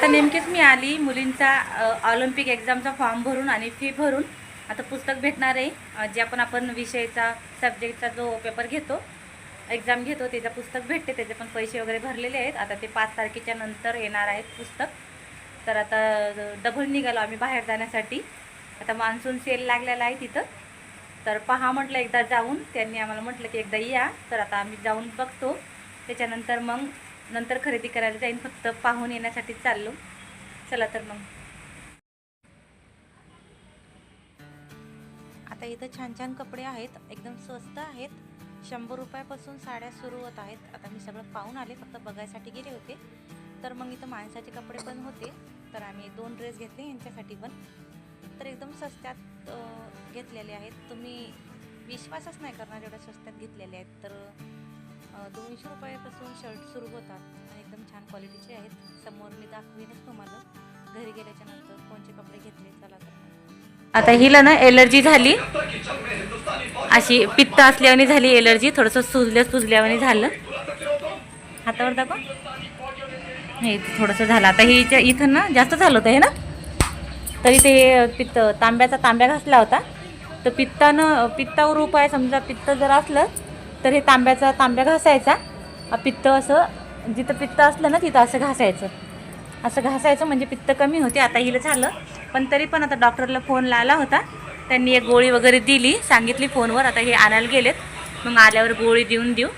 आता नेमकीच मी आली मुलींचा ऑलिम्पिक एक्झामचा फॉर्म भरून आणि फी भरून. आता पुस्तक भेटणार आहे जे आपण आपण विषयाचा सब्जेक्टचा जो पेपर घेतो एक्झाम घेतो त्याचं पुस्तक भेटते त्याचे पण पैसे वगैरे भरलेले आहेत. आता ते पाच तारखेच्या नंतर येणार आहेत पुस्तक. तर आता डबल निघालो आम्ही बाहेर जाण्यासाठी. आता मान्सून सेल लागलेला आहे तिथं. तर पहा म्हटलं एकदा जाऊन. त्यांनी आम्हाला म्हटलं की एकदा या. तर आता आम्ही जाऊन बघतो. त्याच्यानंतर मग नंतर खरेदी करायला जाईन फक्त पाहून येण्यासाठी चाललो. चला तर मग. आता इथं छान छान कपडे आहेत एकदम स्वस्त आहेत. शंभर रुपयापासून साड्या सुरू होत आहेत. आता मी सगळं पाहून आले फक्त बघायसाठी गेले होते. तर मग इथं माणसाचे कपडे पण होते. तर आम्ही दोन ड्रेस घेतले यांच्यासाठी पण. तर एकदम स्वस्त्यात घेतलेले आहेत. तुम्ही विश्वासच नाही करणार एवढ्या स्वस्त्यात घेतलेले आहेत. तर दोनशे रुपयापासून शर्ट सुरू होतात आणि एकदम छान क्वालिटीचे आहेत. समोर मी दाखवीनच तुम्हाला. घरी गेल्याच्यानंतर कोणते कपडे घेतले चला तर. आता हिला ना एलर्जी झाली. अशी पित्त असल्यावानी झाली एलर्जी थोडंसं सुजल्या सुजल्याने झालं. हातावर दाखव. हे थोडंसं झालं. आता हिच्या इथं ना जास्त झालं होतं हे ना? तरी ते पित्त तांब्याचा तांब्या घासला होता. तर पित्तानं पित्तावर उपाय समजा पित्त जर असलं तर हे तांब्याचा तांब्या घासायचा. पित्त असं जिथं पित्त असलं ना तिथं असं घासायचं. असं घासायचं म्हणजे पित्त कमी होते. आता हिला झालं. पण तरी पण आता डॉक्टरला फोन लावला होता. त्यांनी एक गोळी वगैरे दिली सांगितली फोनवर. आता हे आणायला गेलेत. मग आल्यावर गोळी देऊन देऊ.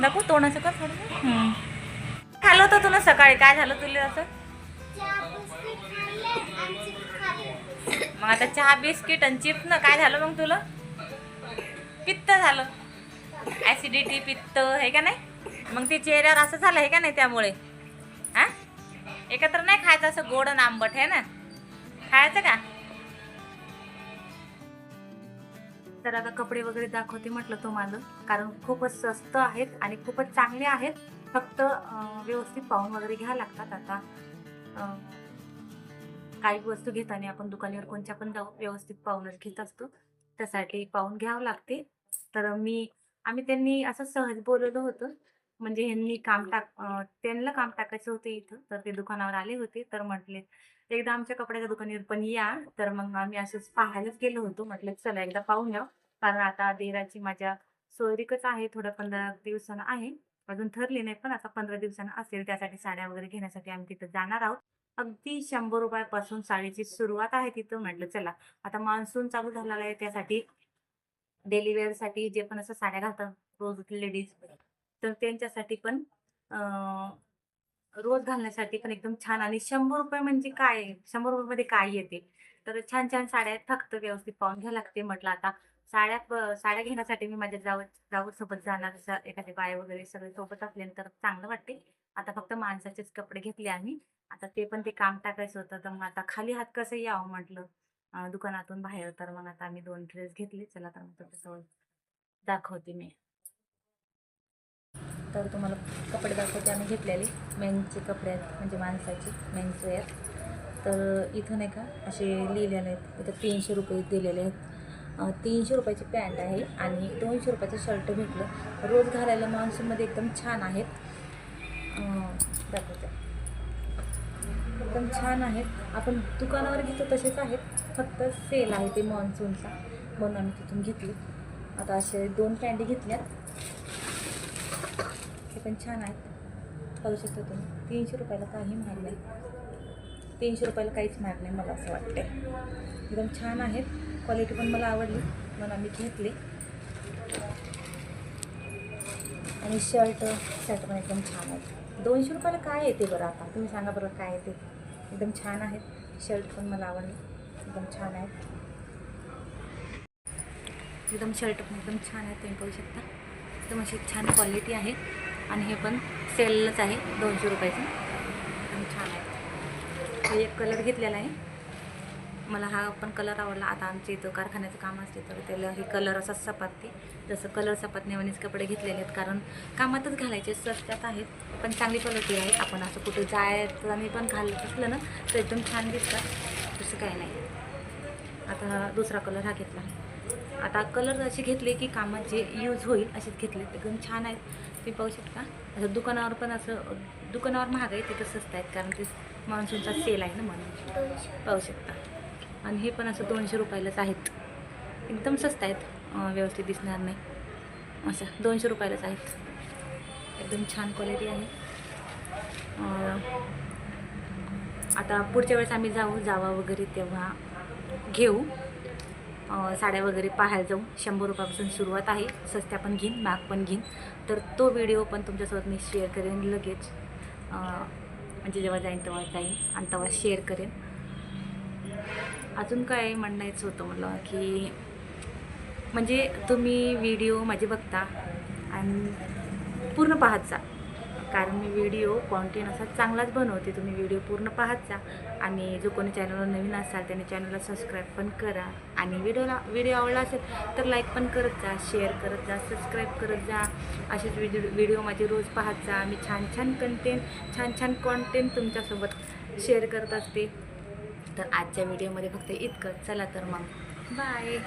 दाखवू तोंडाचं का थोडं? खाल्लं होतं तुला सकाळी. काय झालं तुला असं? मग आता चहा बिस्किट आणि चिप्स ना. काय झालं मग तुला? पित्त झालं. ॲसिडिटी पित्त हे का नाही? मग ते चेहऱ्यावर असं झालं हे का नाही त्यामुळे? हा? एकत्र नाही खायचं असं गोड आणि आंबट आहे ना? खायचं का? तर आता कपडे वगैरे दाखवते म्हटलं तुम्हाला. कारण खूपच स्वस्त आहेत आणि खूपच चांगले आहेत. फक्त व्यवस्थित पाहून वगैरे घ्यावं लागतात आता. काही वस्तू घेताना आपण दुकानावर कोणत्या पण जाऊ व्यवस्थित पाहूनच घेत असतो. त्यासाठी पाहून घ्यावं लागते. तर मी आम्ही त्यांनी असं सहज बोलवलं होतं. म्हणजे ह्यांनी काम टाक त्यांना काम टाकायचं होतं इथं. तर ते दुकानावर आले होते. तर म्हटले एकदा आमच्या कपड्याच्या दुकानावर पण या. तर मग आम्ही असंच पाहायलाच गेलो होतो. म्हटलं चला एकदा पाहून या. कारण आता देराची माझ्या सोयरीकच आहे. थोडं पंधरा दिवसानं आहे. अजून ठरली नाही पण आता पंधरा दिवसानं असेल. त्यासाठी साड्या वगैरे घेण्यासाठी आम्ही तिथं जाणार आहोत. अगदी शंभर रुपयापासून साडीची सुरुवात आहे तिथं. म्हटलं चला आता मान्सून चालू झालेला आहे. त्यासाठी डेली वेअरसाठी जे पण असं साड्या घालतात रोज लेडीज तर त्यांच्यासाठी पण रोज घालण्यासाठी पण एकदम छान आणि शंभर रुपये म्हणजे काय आहे? शंभर रुपयामध्ये काय येते? तर छान छान साड्या फक्त व्यवस्थित पाहून घ्यावं लागते म्हटलं आता. साड्या साड्या घेण्यासाठी मी माझ्या जाऊ जाऊ सोबत जाणार असं एखादी बाय वगैरे सगळे सोबत असल्यानंतर चांगलं वाटते. आता फक्त माणसाचेच कपडे घेतले आम्ही. आता ते पण ते काम टाकायचं होतं तर मग आता खाली हात कसं यावं म्हटलं? दुकानातून बाहेर. तर मग आता आम्ही दोन ड्रेस घेतले. चला तर मग त्याच्याजवळ दाखवते मी. तर तुम्हाला कपडे दाखवते. आम्ही घेतलेले मेनचे कपडे आहेत म्हणजे माणसाचे मेन्स वेअर तर इथं नाही का असे लिहिलेले आहेत. इथं तीनशे रुपये दिलेले आहेत. तीनशे रुपयाची पॅन्ट आहे आणि दोनशे रुपयाचं शर्ट भेटलं. रोज घालायला मान्सूनमध्ये एकदम छान आहेत. दाखवते. एकदम छान आहेत. आपण दुकानावर घेतो तसेच आहेत. फक्त सेल आहे ते मॉन्सूनचा म्हणून आम्ही तिथून घेतली. आता असे दोन पॅन्टी घेतल्यात. हे पण छान आहेत. पाहू शकता तुम्ही. तीनशे रुपयाला काही महाग नाही. तीनशे रुपयाला काहीच महाग नाही मला असं वाटते एकदम छान आहेत. क्वालिटी पण मला आवडली. म्हणून आम्ही घेतले. आणि शर्ट शर्ट पण एकदम छान आहेत. दोनशे रुपयाला काय येते बरं आता? तुम्ही सांगा बरं काय येते? एकदम छान आहेत. शर्ट पण मला आवडले. एकदम छान आहेत. एकदम शर्ट पण एकदम छान आहेत. तुम्ही पाहू शकता. एकदम अशी छान क्वालिटी आहे. आणि हे पण सेलच आहे. दोनशे रुपयाचं. एकदम छान आहे. एक कलर घेतलेला आहे. मला हा पण कलर आवडला. आता आमच्या इथं कारखान्याचं काम असते तर त्याला हे कलर असा सपाटते. जसं कलर सपाटण्यावानीच कपडे घेतलेले आहेत कारण कामातच घालायचे स्वस्तात आहेत पण चांगली क्वालिटी आहे. आपण असं कुठे जायचं आणि पण घालत असलं ना तर एकदम छान दिसतात तसं काही नाही. आता हा दुसरा कलर हा घेतला. आता कलर असे घेतले की कामात जे यूज होईल असेच घेतले. एकदम छान आहेत. तुम्ही पाहू शकता. असं दुकानावर पण असं दुकानावर महाग आहे तिथं स्वस्त आहेत कारण ते मान्सूनचा सेल आहे ना म्हणून. पाहू शकता. आणि हे पण असं दोनशे रुपयालाच आहेत. एकदम स्वस्त आहेत. व्यवस्थित दिसणार नाही. असं दोनशे रुपयालाच आहेत. एकदम छान क्वालिटी आहे. आता पुढच्या वेळेस आम्ही जाऊ जावा वगैरे तेव्हा घेऊ. साड्या वगैरे पाहायला जाऊ. शंभर रुपयापासून सुरुवात आहे. सस्त्या पण घेईन माग पण घेईन. तर तो व्हिडिओ पण तुमच्यासोबत मी शेअर करेन लगेच. म्हणजे जेव्हा जाईन तेव्हा जाईन आणि तेव्हा शेअर करेन. अजून काय म्हणायचं होतं मला की म्हणजे तुम्ही व्हिडिओ माझे बघता आणि पूर्ण पाहत जा. कारण मी व्हिडिओ कॉन्टेंट असा चांगलाच बनवते. तुम्ही व्हिडिओ पूर्ण पाहत जा. आणि जो कोणी चॅनलवर नवीन असाल त्याने चॅनलला सबस्क्राईब पण करा. आणि व्हिडिओला व्हिडिओ आवडला असेल तर लाईक पण करत जा शेअर करत जा सबस्क्राईब करत जा. असेच व्हिडिओ व्हिडिओ माझे रोज पाहत जा. मी छान छान कंटेंट छान छान कॉन्टेंट तुमच्यासोबत शेअर करत असते. तर आजच्या व्हिडिओमध्ये फक्त इतकं चला तर मग. बाय